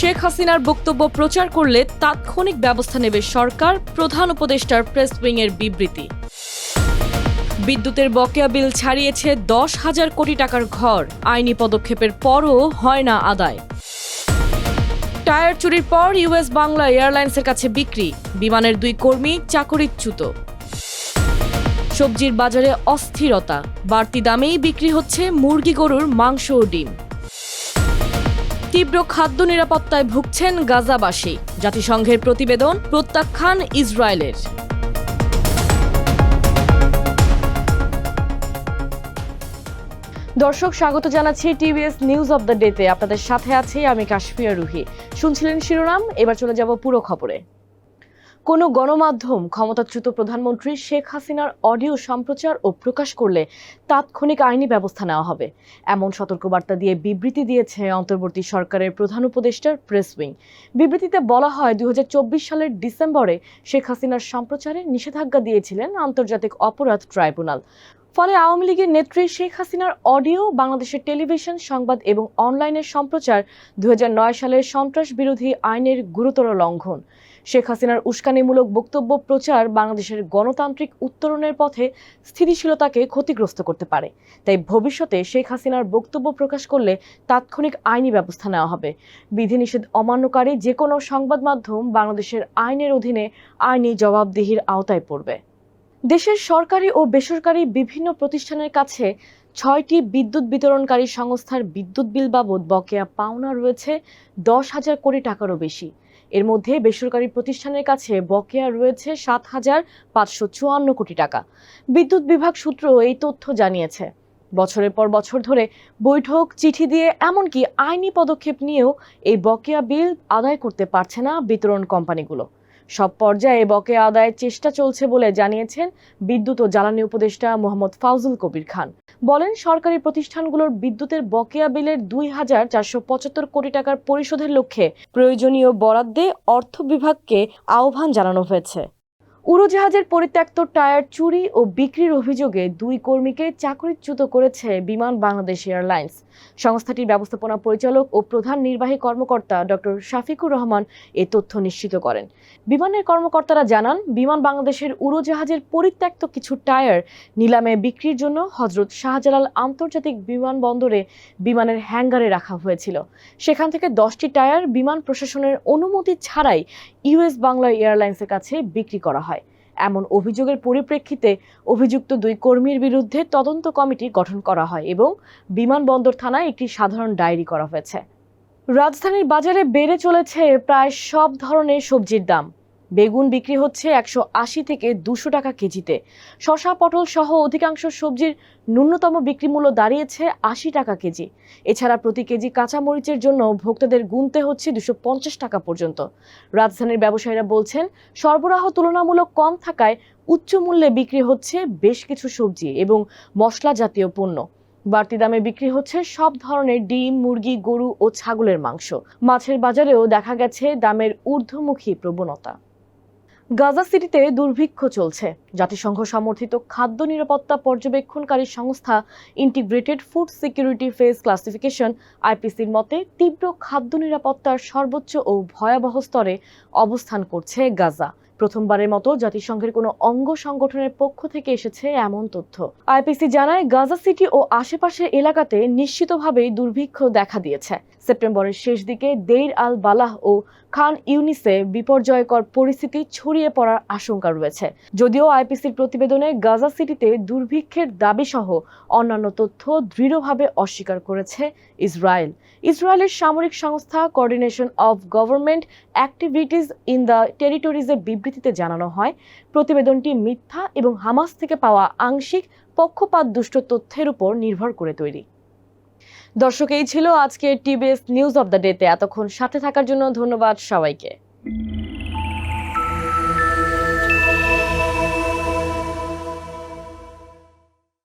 শেখ হাসিনার বক্তব্য প্রচার করলে তাৎক্ষণিক ব্যবস্থা নেবে সরকার, প্রধান উপদেষ্টার প্রেস উইংয়ের বিবৃতি। বিদ্যুতের বকেয়া বিল ছাড়িয়েছে দশ হাজার কোটি টাকার ঘর। আইনি পদক্ষেপের পরও হয় না আদায়। টায়ার চুরির পর ইউএস বাংলা এয়ারলাইন্সের কাছে বিক্রি। বিমানের দুই কর্মী চাকরিচ্যুত। সবজির বাজারে অস্থিরতা। বাড়তি দামেই বিক্রি হচ্ছে মুরগি গরুর মাংস ও ডিম। তীব্র খাদ্য নিরাপত্তায় ভুগছেন গাজাবাসী। জাতিসংঘের প্রতিবেদন, প্রত্যাখ্যান ইসরায়েলের। দর্শক, স্বাগত জানাচ্ছি টিভিএস নিউজ অব দ্য ডেতে। আপনাদের সাথে আছি আমি কাশ্মীর রুহি। শুনছিলেন শিরোনাম, এবার চলে যাব পুরো খবরে। কোনো গণমাধ্যম ক্ষমতাচ্যুত প্রধানমন্ত্রী শেখ হাসিনার অডিও সম্প্রচার ও প্রকাশ করলে তাৎক্ষণিক আইনি ব্যবস্থা নেওয়া হবে। এমন সতর্কবার্তা দিয়ে বিবৃতি দিয়েছে অন্তর্বর্তী সরকারের প্রধান উপদেষ্টার প্রেস উইং। বিবৃতিতে বলা হয়, দুই সালের ডিসেম্বরে শেখ হাসিনার সম্প্রচারে নিষেধাজ্ঞা দিয়েছিলেন আন্তর্জাতিক অপরাধ ট্রাইব্যুনাল। ফলে আওয়ামী লীগের নেত্রী শেখ হাসিনার অডিও, বাংলাদেশের টেলিভিশন সংবাদ এবং অনলাইনের সম্প্রচার দুই সালের সন্ত্রাস বিরোধী আইনের গুরুতর লঙ্ঘন। শেখ হাসিনার উস্কানিমূলক বক্তব্য প্রচার বাংলাদেশের গণতান্ত্রিক উত্তরণের পথে স্থিতিশীলতাকে ক্ষতিগ্রস্ত করতে পারে। তাই ভবিষ্যতে শেখ হাসিনার বক্তব্য প্রকাশ করলে তাৎক্ষণিক আইনি ব্যবস্থা নেওয়া হবে। বিধিনিষেধ অমান্যকারী যে কোনো সংবাদ মাধ্যম বাংলাদেশের আইনের অধীনে আইনি জবাবদিহির আওতায় পড়বে। দেশের সরকারি ও বেসরকারি বিভিন্ন প্রতিষ্ঠানের কাছে ছয়টি বিদ্যুৎ বিতরণকারী সংস্থার বিদ্যুৎ বিল বাবদ বকেয়া পাওনা রয়েছে দশ হাজার কোটি টাকারও বেশি। এর মধ্যে বেসরকারি প্রতিষ্ঠানের কাছে বকেয়া রয়েছে সাত হাজার পাঁচশো চুয়ান্ন কোটি টাকা। বিদ্যুৎ বিভাগ সূত্র এই তথ্য জানিয়েছে। বছরের পর বছর ধরে বৈঠক, চিঠি দিয়ে এমনকি আইনি পদক্ষেপ নিয়েও এই বকেয়া বিল আদায় করতে পারছে না বিতরণ কোম্পানিগুলো। সব পর্যায়ে বকেয়া আদায়ের চেষ্টা চলছে বলে জানিয়েছেন বিদ্যুৎ ও জ্বালানি উপদেষ্টা মোহাম্মদ ফাউজুল কবির খান। বলেন, সরকারি প্রতিষ্ঠানগুলোর বিদ্যুতের বকেয়া বিলের দুই হাজার চারশো পঁচাত্তর কোটি টাকার পরিশোধের লক্ষ্যে প্রয়োজনীয় বরাদ্দে অর্থ বিভাগকে আহ্বান জানানো হয়েছে। উড়োজাহাজের পরিত্যক্ত টায়ার চুরি ও বিক্রির অভিযোগে দুই কর্মীকে চাকরিচ্যুত করেছে বিমান বাংলাদেশ এয়ারলাইন্স। সংস্থাটির ব্যবস্থাপনা পরিচালক ও প্রধান নির্বাহী কর্মকর্তা ডক্টর শাফিকুর রহমান এ তথ্য নিশ্চিত করেন। বিমানের কর্মকর্তারা জানান, বিমান বাংলাদেশের উড়োজাহাজের পরিত্যক্ত কিছু টায়ার নিলামে বিক্রির জন্য হজরত শাহজালাল আন্তর্জাতিক বিমানবন্দরে বিমানের হ্যাঙ্গারে রাখা হয়েছিল। সেখান থেকে দশটি টায়ার বিমান প্রশাসনের অনুমতি ছাড়াই ইউএস বাংলা এয়ারলাইন্সের কাছে বিক্রি করা হয়। এমন অভিযোগের পরিপ্রেক্ষিতে অভিযুক্ত দুই কর্মীর বিরুদ্ধে তদন্ত কমিটি গঠন করা হয় এবং বিমানবন্দর থানায় একটি সাধারণ ডায়েরি করা হয়েছে। রাজধানীর বাজারে বেড়ে চলেছে প্রায় সব ধরনের সবজির দাম। বেগুন বিক্রি হচ্ছে একশো আশি থেকে দুশো টাকা কেজিতে। শশা, পটল সহ অধিকাংশ সবজির ন্যূনতম বিক্রি মূল্য দাঁড়িয়েছে আশি টাকা কেজি। এছাড়া প্রতি কেজি কাঁচা মরিচের জন্য ভোক্তাদের গুনতে হচ্ছে দুশো পঞ্চাশ টাকা পর্যন্ত। রাজধানীর ব্যবসায়ীরা বলছেন, সরবরাহ তুলনামূলক কম থাকায় উচ্চ মূল্যে বিক্রি হচ্ছে বেশ কিছু সবজি এবং মশলা জাতীয় পণ্য। বাড়তি দামে বিক্রি হচ্ছে সব ধরনের ডিম, মুরগি, গরু ও ছাগলের মাংস। মাছের বাজারেও দেখা গেছে দামের ঊর্ধ্বমুখী প্রবণতা। গাজা সিটিতে দুর্ভিক্ষ চলছে। জাতিসংঘ সমর্থিত খাদ্য নিরাপত্তা পর্যবেক্ষণকারী সংস্থা integrated food security phase classification আইপিসির মতে, তীব্র খাদ্য নিরাপত্তার সর্বোচ্চ ও ভয়াবহ স্তরে অবস্থান করছে গাজা। প্রথমবারের মতো জাতিসংঘের কোনো অঙ্গ সংগঠনের পক্ষ থেকে এসেছে এমন তথ্য। আইপিসি জানায়, গাজা সিটি ও আশেপাশের এলাকাতে নিশ্চিতভাবেই দুর্ভিক্ষ দেখা দিয়েছে। সেপ্টেম্বরের শেষ দিকে দেইর আল বালাহ ও খান ইউনিসে বিপর্যয়কর পরিস্থিতি ছড়িয়ে পড়ার আশঙ্কা রয়েছে। যদিও আইপিসির প্রতিবেদনে গাজা সিটিতে দুর্ভিক্ষের দাবিসহ অন্যান্য তথ্য দৃঢ়ভাবে অস্বীকার করেছে ইসরায়েল। ইসরায়েলের সামরিক সংস্থা coordination of government activities in the টেরিটরিজের বিবৃতিতে জানানো হয়, প্রতিবেদনটি মিথ্যা এবং হামাস থেকে পাওয়া আংশিক পক্ষপাত দুষ্ট তথ্যের উপর নির্ভর করে তৈরি। দর্শক, এই ছিল আজকের টিবিএস নিউজ অব দ্য ডেতে এতক্ষণ সাথে থাকার জন্য ধন্যবাদ সবাইকে।